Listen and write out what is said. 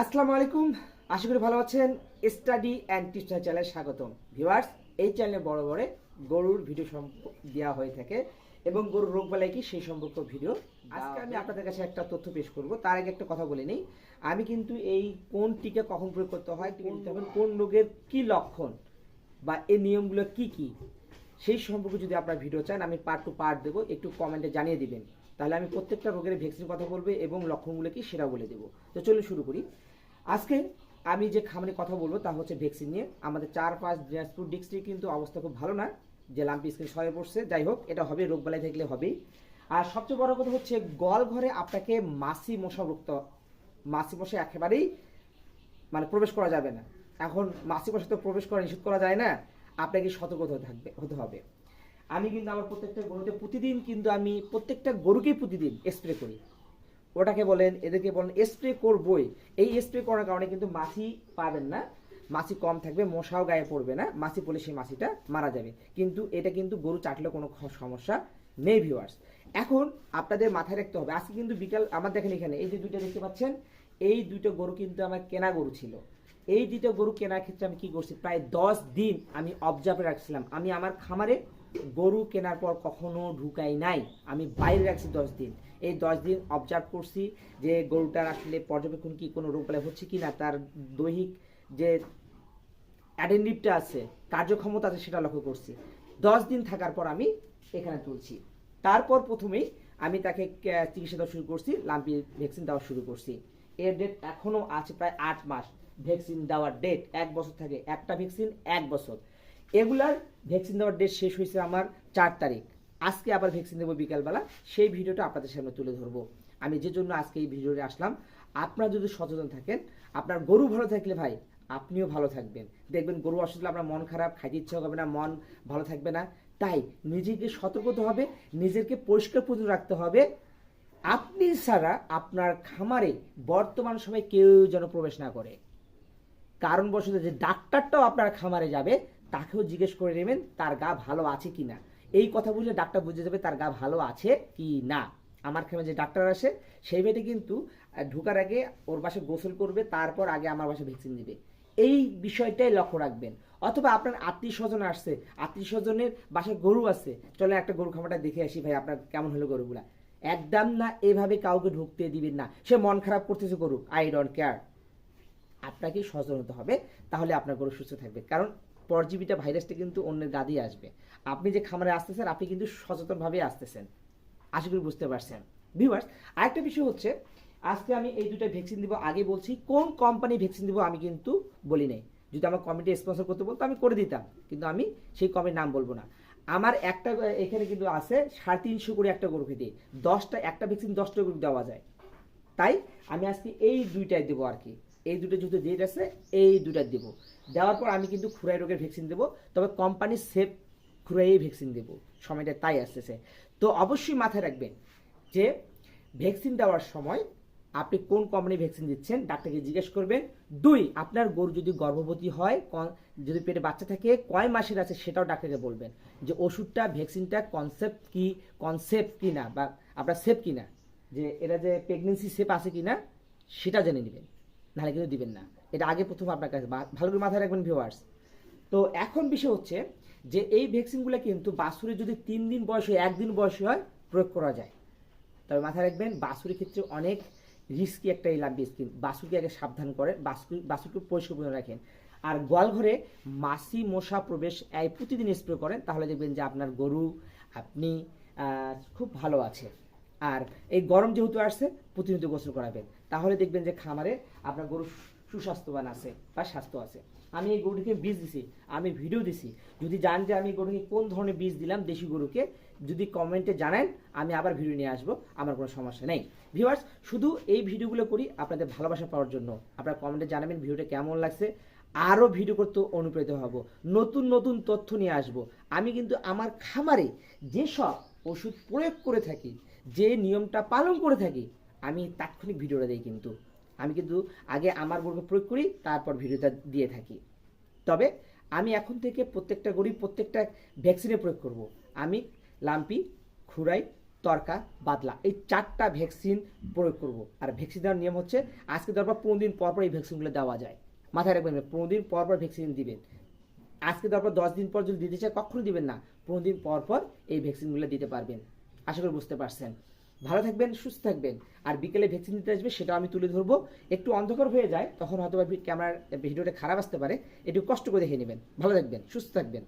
আসসালামু আলাইকুম। আশা করি ভালো আছেন। স্টাডি অ্যান্ড টিপস চ্যানেলে স্বাগতম। ভিউয়ার্স এই চ্যানেলে বড় বড় গরুর ভিডিও দেওয়া হয়ে থাকে এবং গরুর রোগ বালাই কি সেই সম্পর্ক ভিডিও। আজকে আমি আপনাদের কাছে একটা তথ্য পেশ করব। তার আগে একটা কথা বলে নিই। আমি কিন্তু এই কোন টিকা কখন প্রয়োগ করতে হয় কোন রোগের কি লক্ষণ বা এই নিয়মগুলো কি কি সেই সম্পর্কে যদি আপনারা ভিডিও চান আমি পার্ট টু পার্ট দেবো। একটু কমেন্টে জানিয়ে দিবেন। তাহলে আমি প্রত্যেকটা রোগের ভ্যাকসিন কথা বলব এবং লক্ষণগুলো কি সেটা বলে দেবো। তো চলুন শুরু করি। আজকে আমি যে খামারে কথা বলব তা হচ্ছে ভ্যাকসিন নিয়ে। আমাদের চার পাঁচ দিনাজপুর ডিস্ট্রিক্ট কিন্তু অবস্থা খুব ভালো না, যে লাম্পি স্কিন সয়ে পড়ছে। যাই হোক, এটা হবে রোগ বালাই থাকলে হবেই। আর সবচেয়ে বড় কথা হচ্ছে, গল ঘরে আপনাকে মাসি মশা রুক্ত মাসি মশা একেবারেই মানে প্রবেশ করা যাবে না। এখন মাসি মশা তো প্রবেশ করা নিষেধ করা যায় না, আপনাকে সতর্ক হতে থাকবে, হতে হবে। আমি কিন্তু আমার প্রত্যেকটা গরুতে প্রতিদিন কিন্তু আমি প্রত্যেকটা গরুকেই প্রতিদিন স্প্রে করি। ওটাকে বলেন, এদেরকে বলেন স্প্রে করবই। এই স্প্রে করার কারণে কিন্তু মাছি পাবেন না। মাছি কম থাকবে, মশাও গায়ে পড়বে না। মাছি পড়লে সেই মাছিটা মারা যাবে। কিন্তু এটা কিন্তু গরু চাটলে কোনো সমস্যা নেই ভিউয়ার্স এখন আপনাদের মাথায় রাখতে হবে, আজকে কিন্তু বিকাল, আমার দেখেন এখানে, এই যে দুইটা দেখতে পাচ্ছেন, এই দুটো গরু কিন্তু আমার কেনা গরু ছিল। এই দুটো গরু কেনার ক্ষেত্রে আমি কি করছি, প্রায় দশ দিন আমি অবজার্ভে রাখছিলাম। আমি আমার খামারে গরু কেনার পর কখনো ঢুকাই নাই। আমি বাইরে রাখছি দশ দিন। এই দশ দিন অবজার্ভ করছি যে গরুটার আসলে পর্যবেক্ষণ কি কোনো রোগ হচ্ছে কি না, তার দৈহিক যে অ্যাটেন্ডিভটা আছে, কার্যক্ষমতা আছে সেটা লক্ষ্য করছি। দশ দিন থাকার পর আমি এখানে তুলছি। তারপর প্রথমেই আমি তাকে চিকিৎসা দেওয়া শুরু করছি, লাম্পি ভ্যাকসিন দেওয়া শুরু করছি। এর ডেট এখনও আছে প্রায় আট মাস। ভ্যাকসিন দেওয়ার ডেট এক বছর থাকে, একটা ভ্যাকসিন এক বছর। এগুলার ভ্যাকসিন দেওয়ার ডেট শেষ হয়েছে আমার চার তারিখ। আজকে আবার ভ্যাকসিন দেবো বিকালবেলা, সেই ভিডিওটা আপনাদের সামনে তুলে ধরবো। আমি যে জন্য আজকে এই ভিডিওতে আসলাম, আপনারা যদি সচেতন থাকেন, আপনার গরু ভালো থাকলে ভাই আপনিও ভালো থাকবেন। দেখবেন গরু অসুস্থ আপনার মন খারাপ, খাইতে ইচ্ছা হবে না, মন ভালো থাকবে না। তাই নিজেকে সতর্ক হতে হবে, নিজেকে পরিষ্কার পরিচ্ছন্ন রাখতে হবে। আপনি ছাড়া আপনার খামারে বর্তমান সময়ে কেউ যেন প্রবেশ না করে। কারণবশত যে ডাক্তারটাও আপনার খামারে যাবে, তাকেও জিজ্ঞেস করে নেবেন, তার গা ভালো আছে কি না এই কথা বুঝলে ডাক্তার বুঝে যাবে তার গা ভালো আছে কি না। আমার খামারে যে ডাক্তার আসে, সেই মেয়েটি কিন্তু ঢোকার আগে ওর বাসায় গোসল করবে, তারপর আগে আমার বাসায় ভ্যাকসিন দিবে। এই বিষয়টাই লক্ষ্য রাখবেন। অথবা আপনার আত্মীয় স্বজন আসছে আত্মীয় স্বজনের বাসায় গরু আছে চলে একটা গরু খামারটা দেখে আসি ভাই, আপনার কেমন হলো গরুগুলা। একদম না, এভাবে কাউকে ঢুকতে দিবেন না। সে মন খারাপ করতেছে গরু আই ডোন্ট কেয়ার আপনাকেই সচেতন হতে হবে, তাহলে আপনার গরু সুস্থ থাকবে। কারণ পরজীবিটা ভাইরাসটা কিন্তু অন্যের গা দিয়ে আসবে। আপনি যে খামারে আসতেছেন, আপনি কিন্তু সচেতনভাবে আসতেছেন। আশা করি বুঝতে পারছেন। ভিউয়ার্স আরেকটা বিষয় হচ্ছে, আজকে আমি এই দুটো ভ্যাকসিন দিব, আগে বলছি কোন কোম্পানি ভ্যাকসিন দিব আমি কিন্তু বলি নাই। যদি আমার কমিটি স্পন্সর করতে বলতো, আমি করে দিতাম। কিন্তু আমি সেই কমিটির নাম বলব না। আমার একটা, এখানে কিন্তু আছে সাড়ে তিনশো করে একটা গরু খেতে। দশটা, একটা ভ্যাকসিন দশটা গরু দেওয়া যায়। তাই আমি আজকে এই দুইটাই দেবো আর কি। এই দুটো যেহেতু ডেট আছে, এই দুইটা দেব। দেওয়ার পর আমি কিন্তু খুরাই রোগের ভ্যাকসিন দেবো, তবে কোম্পানি সেফ খুরাই ভ্যাকসিন দেবো। সময়টা তাই আসতেছে। তো অবশ্যই মাথায় রাখবেন যে ভ্যাকসিন দেওয়ার সময় আপনি কোন কোম্পানি ভ্যাকসিন দিচ্ছেন, ডাক্তারকে জিজ্ঞেস করবেন। দুই, আপনার গরু যদি গর্ভবতী হয় যদি পেটে বাচ্চা থাকে, কয় মাসের আছে সেটাও ডাক্তারকে বলবেন যে ওষুধটা ভ্যাকসিনটা কনসেপ্ট কি কনসেপ্ট কি না বা আপনার সেফ কি না যে এটা যে প্রেগনেন্সি সেফ আছে কি না সেটা জেনে নেবেন। নাহলে কিন্তু দিবেন না। এটা আগে প্রথম আপনার কাছে। ভালো করে মাথায় রাখবেন ভিউয়ার্স তো এখন বিষয় হচ্ছে যে, এই ভ্যাকসিনগুলো কিন্তু বাছুরের যদি তিন দিন বয়স হয় একদিন বয়স হয়, প্রয়োগ করা যায়। তবে মাথায় রাখবেন, বাছুরের ক্ষেত্রে অনেক রিস্কি একটা এই লাম্বি স্কিন বাছুরকে আগে সাবধান করেন, বাছুর, বাছুরকে পরিষ্কার করে রাখেন। আর গোয়াল ঘরে মাছি মশা প্রবেশ এই প্রতিদিন স্প্রে করেন, তাহলে দেখবেন যে আপনার গরু, আপনি খুব ভালো আছে। আর এই গরম যেহেতু আসছে, প্রতিনিয়ত গোসল করাবেন। তাহলে দেখবেন যে খামারে আপনার গরু সুস্বাস্থ্যবান আছে বা স্বাস্থ্য আছে। আমি এই গরুটিকে বীজ দিছি, আমি ভিডিও দিছি। যদি জান যে আমি গরুকে কোন ধরনের বীজ দিলাম দেশি গরুকে, যদি কমেন্টে জানান, আমি আবার ভিডিও নিয়ে আসব, আমার কোনো সমস্যা নেই। ভিউয়ার্স, শুধু এই ভিডিওগুলো করি আপনাদের ভালোবাসা পাওয়ার জন্য। আপনারা কমেন্টে জানাবেন ভিডিওটা কেমন লাগছে। আরও ভিডিও করতে অনুপ্রেরিত হব। নতুন নতুন তথ্য নিয়ে আসব। আমি কিন্তু আমার খামারে যেসব ওষুধ প্রয়োগ করে থাকি যে নিয়মটা পালন করে থাকি, আমি তাৎক্ষণিক ভিডিওটা দিই কিন্তু। আমি কিন্তু আগে আমার গরুকে প্রয়োগ করি, তারপর ভিডিওটা দিয়ে থাকি। তবে আমি এখন থেকে প্রত্যেকটা গরিব প্রত্যেকটা ভ্যাকসিনে প্রয়োগ করব। আমি লাম্পি খুরাই তরকা, বাদলা এই চারটা ভ্যাকসিন প্রয়োগ করব। আর ভ্যাকসিন দেওয়ার নিয়ম হচ্ছে, আজকে দেওয়ার পর পনেরো দিন পর পর এই ভ্যাকসিনগুলো দেওয়া যায়। মাথায় রাখবেন পনেরো দিন পর পর ভ্যাকসিন দিবেন। আজকে দেওয়ার পর দশ দিন পর যদি দিতে চায়, কখনো দিবেন না। পনেরো দিন পর পর এই ভ্যাকসিনগুলো দিতে পারবেন। আশা করি বুঝতে পারছেন। ভালো থাকবেন, সুস্থ থাকবেন। আর বিকেলে ভ্যাকসিন দিতে আসবে সেটা আমি তুলে ধরবো। একটু অন্ধকার হয়ে যায়, তখন হয়তো ক্যামেরার ভিডিওটা খারাপ আসতে পারে। একটু কষ্ট করে দেখে নেবেন। ভালো থাকবেন, সুস্থ থাকবেন।